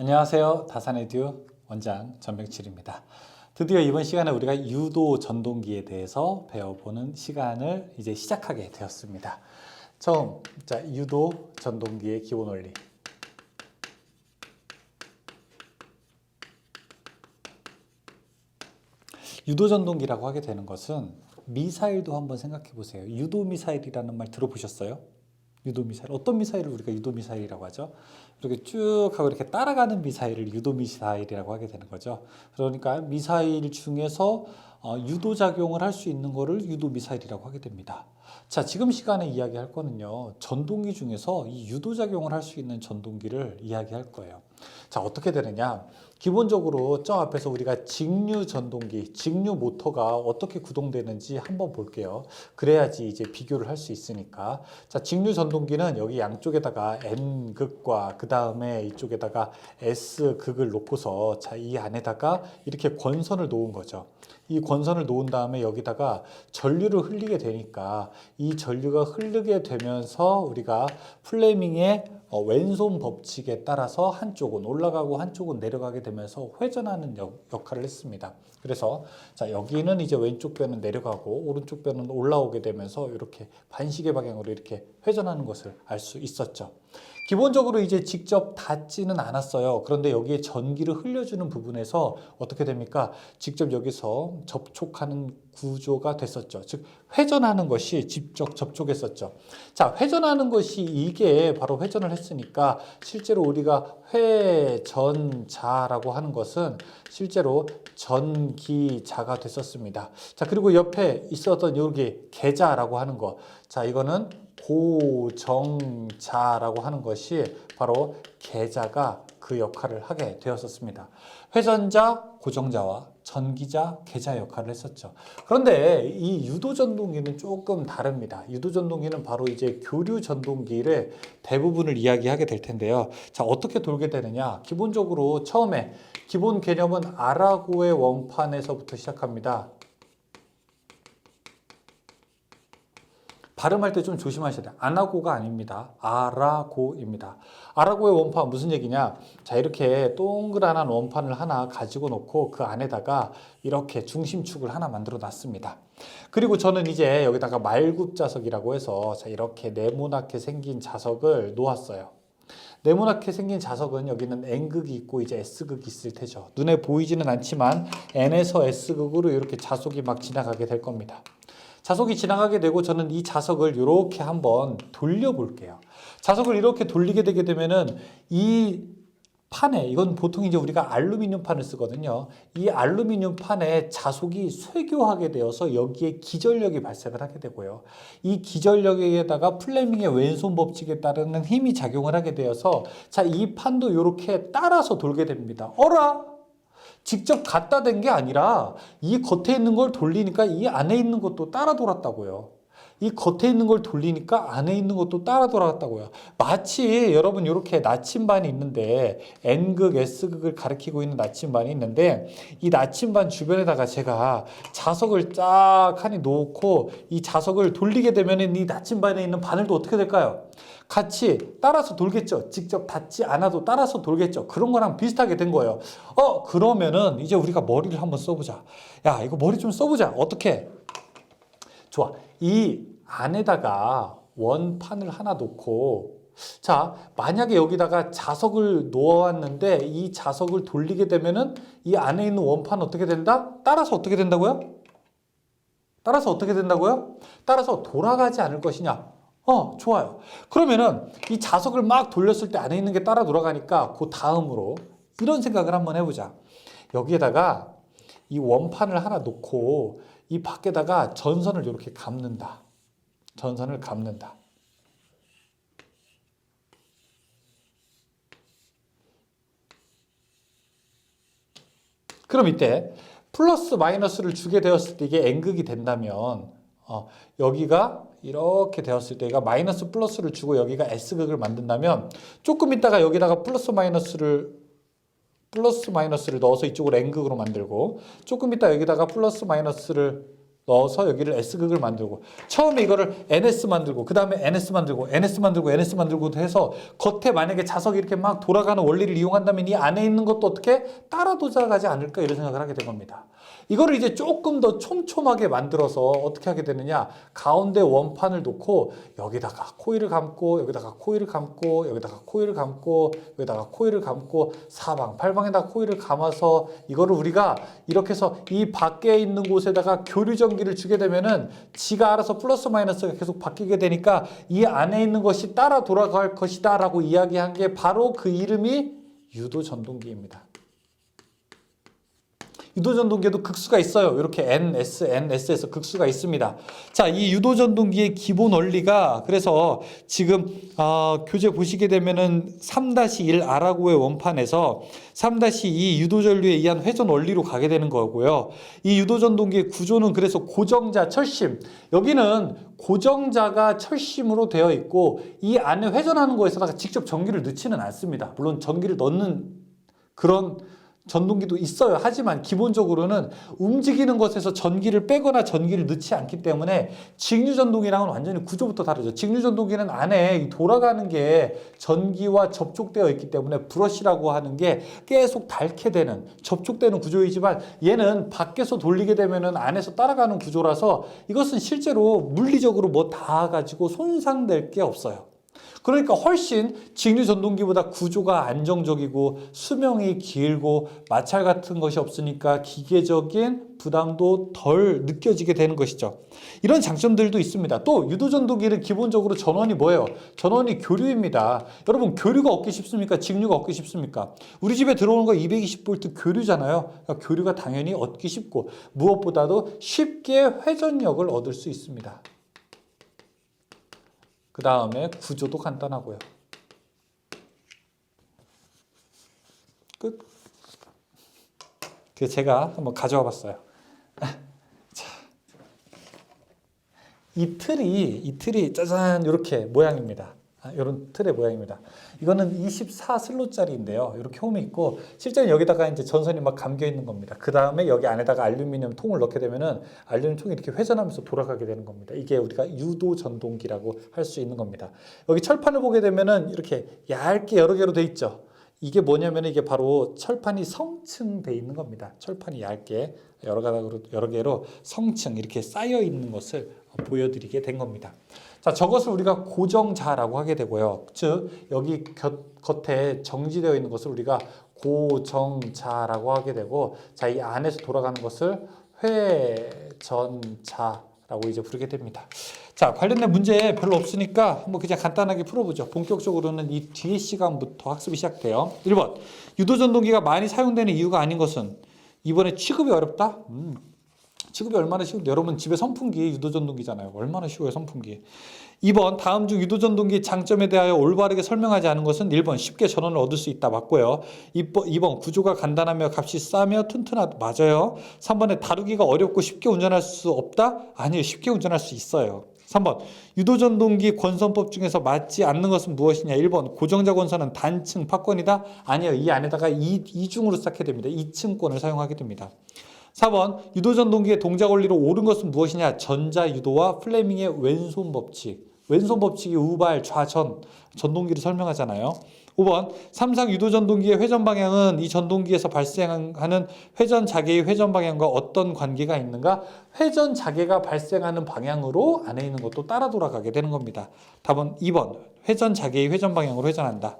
안녕하세요. 다산에듀 원장 전백칠입니다. 드디어 이번 시간에 우리가 유도 전동기에 대해서 배워보는 시간을 이제 시작하게 되었습니다. 처음, 자, 유도 전동기의 기본 원리. 유도 전동기라고 하게 되는 것은 미사일도 한번 생각해 보세요. 유도 미사일이라는 말 들어보셨어요? 유도 미사일. 어떤 미사일을 우리가 유도 미사일이라고 하죠? 이렇게 쭉 하고 이렇게 따라가는 미사일을 유도 미사일이라고 하게 되는 거죠. 그러니까 미사일 중에서 어, 유도 작용을 할 수 있는 거를 유도 미사일이라고 하게 됩니다. 자, 지금 시간에 이야기할 거는요. 전동기 중에서 이 유도 작용을 할 수 있는 전동기를 이야기할 거예요. 자, 어떻게 되느냐? 기본적으로 저 앞에서 우리가 직류 전동기, 직류 모터가 어떻게 구동되는지 한번 볼게요. 그래야지 이제 비교를 할 수 있으니까. 자, 직류 전동기는 여기 양쪽에다가 N극과 그 다음에 이쪽에다가 S극을 놓고서 자, 이 안에다가 이렇게 권선을 놓은 거죠. 이 권선을 놓은 다음에 여기다가 전류를 흘리게 되니까 이 전류가 흐르게 되면서 우리가 플레밍의 어, 왼손 법칙에 따라서 한쪽은 올라가고 한쪽은 내려가게 되면서 회전하는 역, 역할을 했습니다. 그래서 자 여기는 이제 왼쪽 뼈는 내려가고 오른쪽 뼈는 올라오게 되면서 이렇게 반시계 방향으로 이렇게 회전하는 것을 알 수 있었죠. 기본적으로 이제 직접 닿지는 않았어요. 그런데 여기에 전기를 흘려주는 부분에서 어떻게 됩니까? 직접 여기서 접촉하는 구조가 됐었죠. 즉 회전하는 것이 직접 접촉했었죠. 자, 회전하는 것이 이게 바로 회전을 했으니까 실제로 우리가 회전자라고 하는 것은 실제로 전기자가 됐었습니다. 자, 그리고 옆에 있었던 여기 계자라고 하는 거. 자, 이거는 고정자라고 하는 것이 바로 계자가 그 역할을 하게 되었었습니다. 회전자, 고정자와 전기자, 계자 역할을 했었죠. 그런데 이 유도 전동기는 조금 다릅니다. 유도 전동기는 바로 이제 교류 전동기를 대부분을 이야기하게 될 텐데요. 자, 어떻게 돌게 되느냐? 기본적으로 처음에 기본 개념은 아라고의 원판에서부터 시작합니다. 발음할 때 좀 조심하셔야 돼요. 아나고가 아닙니다. 아라고입니다. 아라고의 원판 무슨 얘기냐? 자, 이렇게 동그란한 원판을 하나 가지고 놓고 그 안에다가 이렇게 중심축을 하나 만들어 놨습니다. 그리고 저는 이제 여기다가 말굽 자석이라고 해서 자, 이렇게 네모나게 생긴 자석을 놓았어요. 네모나게 생긴 자석은 여기는 N극이 있고 이제 S극이 있을 테죠. 눈에 보이지는 않지만 N에서 S극으로 이렇게 자석이 막 지나가게 될 겁니다. 자석이 지나가게 되고 저는 이 자석을 이렇게 한번 돌려볼게요. 자석을 이렇게 돌리게 되게 되면은 이 판에 이건 보통 이제 우리가 알루미늄 판을 쓰거든요. 이 알루미늄 판에 자석이 쇠교하게 되어서 여기에 기절력이 발생을 하게 되고요. 이 기절력에다가 플레밍의 왼손 법칙에 따르는 힘이 작용을 하게 되어서 자, 이 판도 이렇게 따라서 돌게 됩니다. 어라? 직접 갖다 댄 게 아니라 이 겉에 있는 걸 돌리니까 이 안에 있는 것도 따라 돌았다고요. 이 겉에 있는 걸 돌리니까 안에 있는 것도 따라 돌아갔다고요. 마치 여러분 이렇게 나침반이 있는데 N극, S극을 가리키고 있는 나침반이 있는데 이 나침반 주변에다가 제가 자석을 쫙 하니 놓고 이 자석을 돌리게 되면 이 나침반에 있는 바늘도 어떻게 될까요? 같이 따라서 돌겠죠. 직접 닿지 않아도 따라서 돌겠죠. 그런 거랑 비슷하게 된 거예요. 어, 그러면은 이제 우리가 머리를 한번 써보자. 야, 이거 머리 좀 써보자. 어떻게? 좋아. 이 안에다가 원판을 하나 놓고 자, 만약에 여기다가 자석을 놓았는데 이 자석을 돌리게 되면은 이 안에 있는 원판 어떻게 된다? 따라서 어떻게 된다고요? 따라서 어떻게 된다고요? 따라서 돌아가지 않을 것이냐? 어, 좋아요. 그러면은 이 자석을 막 돌렸을 때 안에 있는 게 따라 돌아가니까 그 다음으로 이런 생각을 한번 해보자. 여기에다가 이 원판을 하나 놓고 이 밖에다가 전선을 이렇게 감는다. 전선을 감는다. 그럼 이때 플러스 마이너스를 주게 되었을 때 이게 N극이 된다면 어, 여기가 이렇게 되었을 때 얘가 마이너스 플러스를 주고 여기가 S극을 만든다면 조금 있다가 여기다가 플러스 마이너스를 플러스 마이너스를 넣어서 이쪽으로 N극으로 만들고 조금 있다 여기다가 플러스 마이너스를 넣어서 여기를 S극을 만들고 처음에 이거를 NS 만들고 그 다음에 NS 만들고 NS 만들고 NS 만들고 해서 겉에 만약에 자석이 이렇게 막 돌아가는 원리를 이용한다면 이 안에 있는 것도 어떻게 따라 도작하지 않을까 이런 생각을 하게 된 겁니다. 이거를 이제 조금 더 촘촘하게 만들어서 어떻게 하게 되느냐 가운데 원판을 놓고 여기다가 코일을 감고 여기다가 코일을 감고 여기다가 코일을 감고 여기다가 코일을 감고 사방 팔방에다 코일을 감아서 이거를 우리가 이렇게 해서 이 밖에 있는 곳에다가 교류 전기를 주게 되면은 지가 알아서 플러스 마이너스가 계속 바뀌게 되니까 이 안에 있는 것이 따라 돌아갈 것이다 라고 이야기한 게 바로 그 이름이 유도 전동기입니다. 유도전동기에도 극수가 있어요. 이렇게 N, S, N, S에서 극수가 있습니다. 자, 이 유도전동기의 기본 원리가 그래서 지금 어, 교재 보시게 되면은 3-1 아라고의 원판에서 3-2 유도전류에 의한 회전 원리로 가게 되는 거고요. 이 유도전동기의 구조는 그래서 고정자, 철심. 여기는 고정자가 철심으로 되어 있고 이 안에 회전하는 거에서다가 직접 전기를 넣지는 않습니다. 물론 전기를 넣는 그런 전동기도 있어요. 하지만 기본적으로는 움직이는 것에서 전기를 빼거나 전기를 넣지 않기 때문에 직류 전동기랑은 완전히 구조부터 다르죠. 직류 전동기는 안에 이 돌아가는 게 전기와 접촉되어 있기 때문에 브러쉬라고 하는 게 계속 닳게 되는 접촉되는 구조이지만 얘는 밖에서 돌리게 되면은 안에서 따라가는 구조라서 이것은 실제로 물리적으로 뭐 다 가지고 손상될 게 없어요. 그러니까 훨씬 직류 전동기보다 구조가 안정적이고 수명이 길고 마찰 같은 것이 없으니까 기계적인 부담도 덜 느껴지게 되는 것이죠. 이런 장점들도 있습니다. 또 유도 전동기는 기본적으로 전원이 뭐예요? 전원이 교류입니다. 여러분 교류가 얻기 쉽습니까? 직류가 얻기 쉽습니까? 우리 집에 들어오는 거 220V 교류잖아요. 그러니까 교류가 당연히 얻기 쉽고 무엇보다도 쉽게 회전력을 얻을 수 있습니다. 그 다음에 구조도 간단하고요. 끝. 그 제가 한번 가져와 봤어요. 자, 이 틀이 이 틀이 짜잔 이렇게 모양입니다. 아, 이런 틀의 모양입니다. 이거는 24 슬롯짜리인데요. 이렇게 홈이 있고 실제로 여기다가 이제 전선이 막 감겨 있는 겁니다. 그 다음에 여기 안에다가 알루미늄 통을 넣게 되면은 알루미늄 통이 이렇게 회전하면서 돌아가게 되는 겁니다. 이게 우리가 유도 전동기라고 할 수 있는 겁니다. 여기 철판을 보게 되면은 이렇게 얇게 여러 개로 돼 있죠. 이게 뭐냐면 이게 바로 철판이 성층돼 있는 겁니다. 철판이 얇게 여러 가닥으로 여러 개로 성층 이렇게 쌓여 있는 것을 보여드리게 된 겁니다. 자, 저것을 우리가 고정자라고 하게 되고요. 즉 여기 곁, 겉에 정지되어 있는 것을 우리가 고정자라고 하게 되고, 자, 이 안에서 돌아가는 것을 회전자 라고 이제 부르게 됩니다. 자, 관련된 문제 별로 없으니까 한번 그냥 간단하게 풀어보죠. 본격적으로는 이 뒤에 시간부터 학습이 시작돼요. 1번. 유도전동기가 많이 사용되는 이유가 아닌 것은 이번에 취급이 어렵다? 음, 취급이 얼마나 쉬운데 여러분 집에 선풍기 유도전동기잖아요. 얼마나 쉬워요 선풍기. 2번 다음 중 유도전동기 장점에 대하여 올바르게 설명하지 않은 것은 1번 쉽게 전원을 얻을 수 있다 맞고요. 2번 구조가 간단하며 값이 싸며 튼튼하다 맞아요. 3번에 다루기가 어렵고 쉽게 운전할 수 없다? 아니요 쉽게 운전할 수 있어요. 3번 유도전동기 권선법 중에서 맞지 않는 것은 무엇이냐 1번 고정자 권선은 단층 파권이다 아니요 이 안에다가 이, 이중으로 쌓게 됩니다 2층권을 사용하게 됩니다 4번 유도전 동기의 동작 원리로 옳은 것은 무엇이냐 전자 유도와 플레밍의 왼손 법칙 왼손 법칙이 우발 좌전 전동기를 설명하잖아요 5번 삼상 유도 전동기의 회전 방향은 이 전동기에서 발생하는 회전 자개의 회전 방향과 어떤 관계가 있는가? 회전 자개가 발생하는 방향으로 안에 있는 것도 따라 돌아가게 되는 겁니다. 답은 2번 회전 자개의 회전 방향으로 회전한다.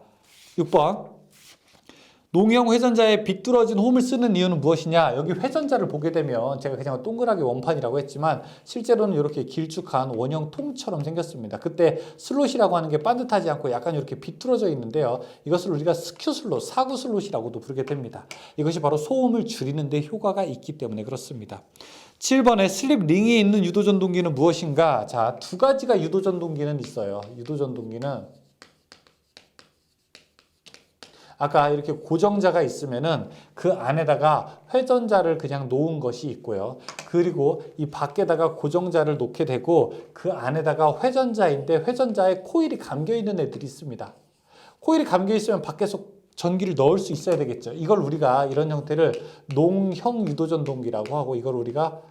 6번 농형 회전자에 비뚤어진 홈을 쓰는 이유는 무엇이냐? 여기 회전자를 보게 되면 제가 그냥 동그랗게 원판이라고 했지만 실제로는 이렇게 길쭉한 원형 통처럼 생겼습니다. 그때 슬롯이라고 하는 게 반듯하지 않고 약간 이렇게 비뚤어져 있는데요. 이것을 우리가 스큐 슬롯, 사구 슬롯이라고도 부르게 됩니다. 이것이 바로 소음을 줄이는 데 효과가 있기 때문에 그렇습니다. 7번에 슬립 링이 있는 유도전동기는 무엇인가? 자, 두 가지가 유도전동기는 있어요. 유도전동기는 아까 이렇게 고정자가 있으면은 그 안에다가 회전자를 그냥 놓은 것이 있고요. 그리고 이 밖에다가 고정자를 놓게 되고 그 안에다가 회전자인데 회전자에 코일이 감겨 있는 애들이 있습니다. 코일이 감겨 있으면 밖에서 전기를 넣을 수 있어야 되겠죠. 이걸 우리가 이런 형태를 농형 유도전동기라고 하고 이걸 우리가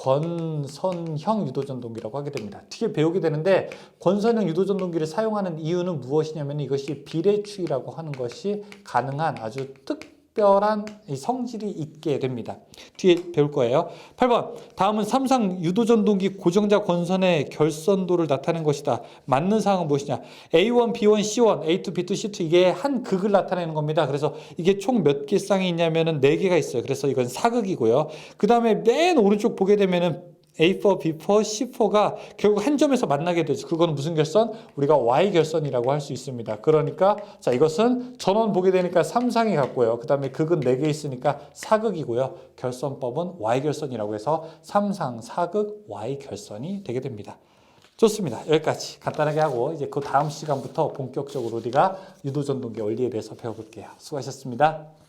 권선형 유도전동기라고 하게 됩니다. 뒤에 배우게 되는데 권선형 유도전동기를 사용하는 이유는 무엇이냐면 이것이 비례추이라고 하는 것이 가능한 아주 특 별한 이 성질이 있게 됩니다. 뒤에 배울 거예요. 8번 다음은 삼상 유도전동기 고정자 권선의 결선도를 나타낸 것이다. 맞는 사항은 무엇이냐? A1, B1, C1, A2, B2, C2 이게 한 극을 나타내는 겁니다. 그래서 이게 총 몇 개 쌍이 있냐면은 네 개가 있어요. 그래서 이건 사극이고요. 그 다음에 맨 오른쪽 보게 되면은 A4, B4, C4가 결국 한 점에서 만나게 되죠. 그거는 무슨 결선? 우리가 Y 결선이라고 할 수 있습니다. 그러니까 자 이것은 전원 보게 되니까 삼상이 같고요. 그 다음에 극은 네개 있으니까 사극이고요. 결선법은 Y 결선이라고 해서 삼상, 사극, Y 결선이 되게 됩니다. 좋습니다. 여기까지 간단하게 하고 이제 그 다음 시간부터 본격적으로 우리가 유도전동기 원리에 대해서 배워볼게요. 수고하셨습니다.